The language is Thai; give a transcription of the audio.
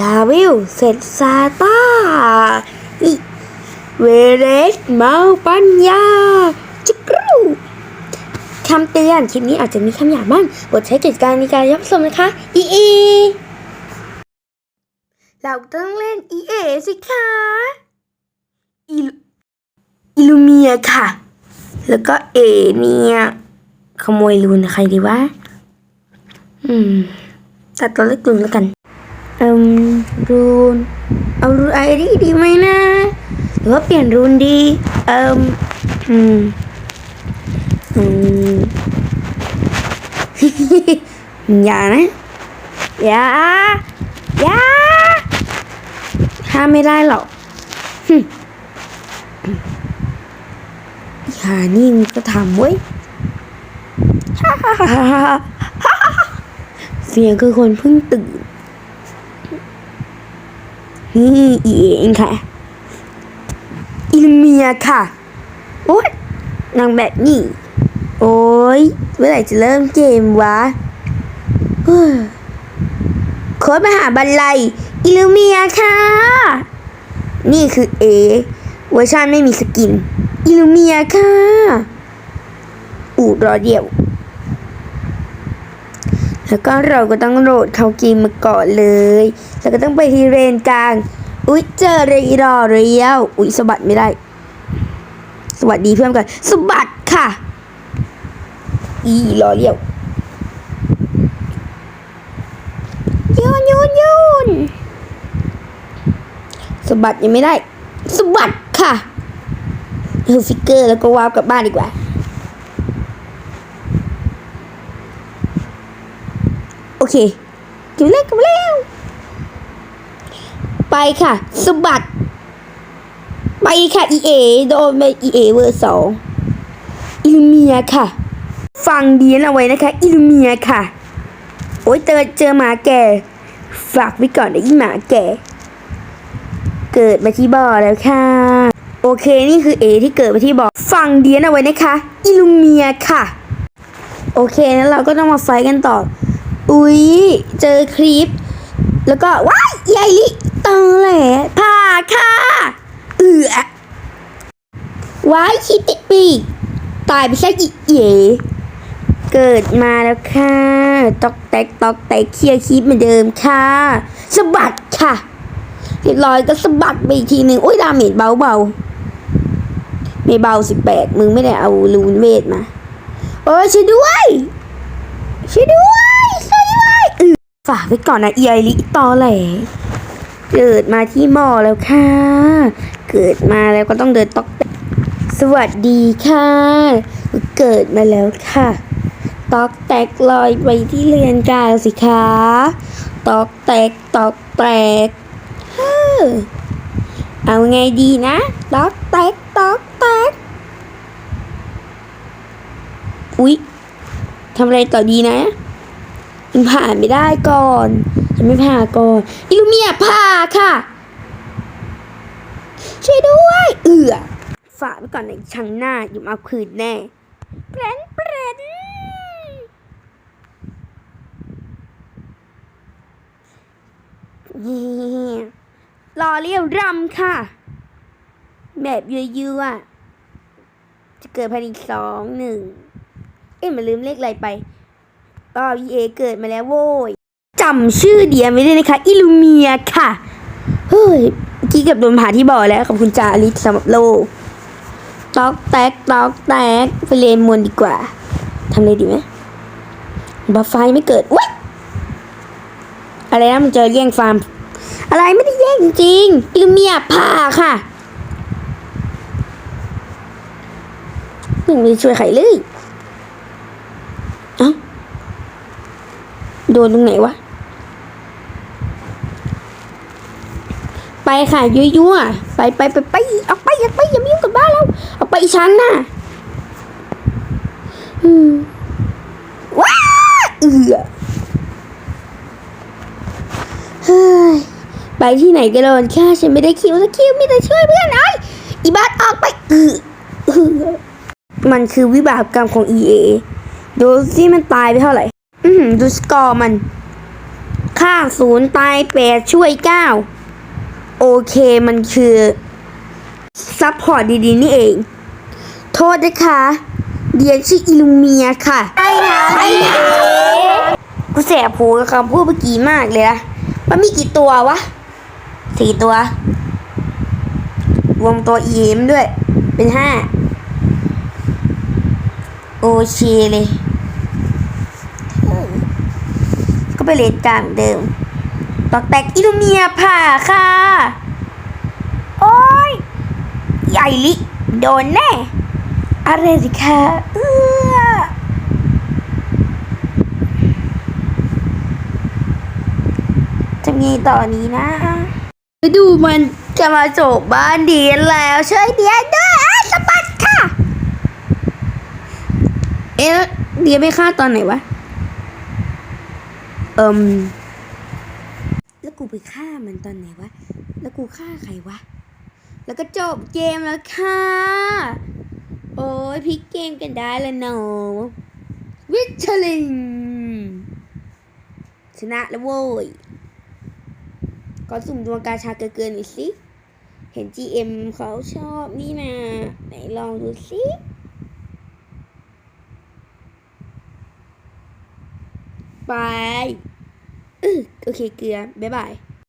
ลาวิลเสร็จซาตาอิเวเรสเมาปัญญาจิกรูคำเตือนคลิปนี้อาจจะมีคำหยาบบ้างโปรดใช้จัดการในการรับชมนะคะ อีอี เราต้องเล่นอีเอสิคะอิลูเมียค่ะ แล้วก็เอเนี่ยขโมยรูนใครดีวะ อืม ตัดตัวเล็กลงแล้วกัน อืมรูนเอารูนไอดีดีไหมนะ หรือว่าเปลี่ยนรูนดีเอืมอืมอืมอย่านะ อย่า อย่าห้ามไม่ได้หรอกหึอย่านี่มันก็ทำเว้ยเสียงคือคนเพิ่งตื่น นี่อีเองค่ะ อิลเมียค่ะ โอ๊ยนางแบบนี่ โอ๊ยเมื่อไหร่จะเริ่มเกมวะเฮ้ยโค้ดมหาบันไลอิลูเมียค่ะ นี่คือเอเวอร์ชันไม่มีสกิน อิลูเมียค่ะ อูดรอเดียว แล้วก็เราก็ต้องโหลดเข้ากมมาก่อนเลย แล้วก็ต้องไปที่เรนกลาง อุ๊ยเจอเรยรอเรียว อุ๊ยสะบัดไม่ได้ สวัสดีเพื่อนกันสะบัดค่ะ อีรอเรียวโยนโยนโยนสะบัดยังไม่ได้สะบัดค่ะเออฟิกเกอร์แล้วก็วาร์ปกลับบ้านดีกว่า อเคอยู่เล่นกันแล้วไปค่ะสะบัด ไปค่ะ EA โดนไป EA เวอร์สองอิลูเมียค่ะ ฟังดีนะเอาไว้นะคะ อิลูเมียค่ะ โอ้ยเจอเจอหมาแก่ ฝากไว้ก่อนนะอีหมาแก่ เกิดมาที่บ่อแล้วค่ะ โอเคนี่คือเอที่เกิดมาที่บ่อฟังเดียนเอาไว้นะคะ อิลูเมียค่ะ โอเคนั้นเราก็ต้องมาไฟกันต่อ อุ๊ย เจอคลิป แล้วก็ว้ายยายลิตอแหลผ่าค่ะเอือว้ายคิดติดปีกตายไปซะอีเอ๋เกิดมาแล้วค่ะ ตอกแตกตอกแตกเคลียร์คลิปเหมือนเดิมค่ะสะบัดค่ะเรียบร้อยก็สะบัดไปอีกทีหนึ่งโอ้ยดาเมจเบาเบาไม่เบาสิบแปดมึงไม่ได้เอาลูนเวทมา โอ้ยช่วยด้วยช่วยด้วย ฝากไว้ก่อนนะเอียลิตอแหลเกิดมาที่หมอแล้วค่ะ เกิดมาแล้วก็ต้องเดินตอกแตกสวัสดีค่ะ เกิดมาแล้วค่ะ ตอกแตกลอยไปที่เรือนกลางสิคะตอกแตกตอกแตกเฮ้อเอาไงดีนะตอกแตกตอกแตกอุ๊ยทำอะไรต่อดีนะ ยังผ่านไม่ได้ก่อนฉันไม่ผ่าก่อนอิลูเมียผ่าค่ะ ช่วยด้วย เอือฝากไว้ก่อนในครั้งหน้าอยู่มาคืนแน่เปรนเปรนเย่รอเรียวรำค่ะ แบบเยือะจะเกิดภายในสองหนึ่ง เอ๊ะมันลืมเลขอะไรไป อ๋อ EA เกิดมาแล้วโว้ยจำชื่อเดียไม่ได้นะคะ อิลูเมียค่ะ เฮ้ยกี้เกับโดนผ่าที่บ่อแล้ว ขอบคุณจาลิสสำหรับโลกตอกแตกตอกแตกไปเรียนมวนดีกว่าทำอะไรดีไหมบัฟไฟไม่เกิดอุ้ยอะไรนะมันเจอแย่งฟาร์ม อะไรไม่ได้แย่งจริงอิลูเมียผ่าค่ะยังไม่ช่วยใครเลย เอ้า โดนตรงไหนวะ ไปค่ะยั่วๆไปไปไปไปออกไปออกไปอย่ามายุ่งกับบ้านเราออกไปอีชั้นน่ะว้าเอือเฮ้ยไปที่ไหนกันโดนแค่ฉันไม่ได้คิวสักคิวมีแต่ช่วยเพื่อนไอ้ยอีบ้านออกไปเอือมันคือวิบากกรรมของ EA ดูสิมันตายไปเท่าไหร่ อือหือดูสกอร์มันฆ่าศูนย์ตายแปดช่วยเก้าโอเคมันคือ ซัพพอร์ตดีๆ นี่เอง โทษนะคะ เดียนชื่ออิลูเมียค่ะใช่ค่ะไอ้กูแสบหูกับคำพูดเมื่อกี้มากเลยนะมันมีกี่ตัววะสี่ตัว รวมตัวเอ็มด้วย เป็นห้า โอเคเลย ก็ ไปเลนกลางเดิม ตอกแตกอิลูเมียผ่าค่ะ โอ้ย ใหญ่ลิ โดนแน่ อะไรสิคะเอื้อจะมีต่อนนี้นะไปดูมันจะมาจบบ้านเดียนแล้วช่วยเดียนด้วยสะบัดค่ะ เอ๊ะเดียไม่ฆ่าตอนไหนวะ เอิมแล้วกูไปฆ่ามันตอนไหนวะ แล้วกูฆ่าใครวะ แล้วก็จบเกมแล้วค่ะ โอ้ยพลิกเกมกันได้แล้วเนาะวิชลินชนะแล้วโว้ยก็สุ่มดวงกาชาเกินๆหน่อยสิ เห็น GM เขาชอบนี่นะไหนลองดูสิ บายโอเคเกลือบ๊ายบาย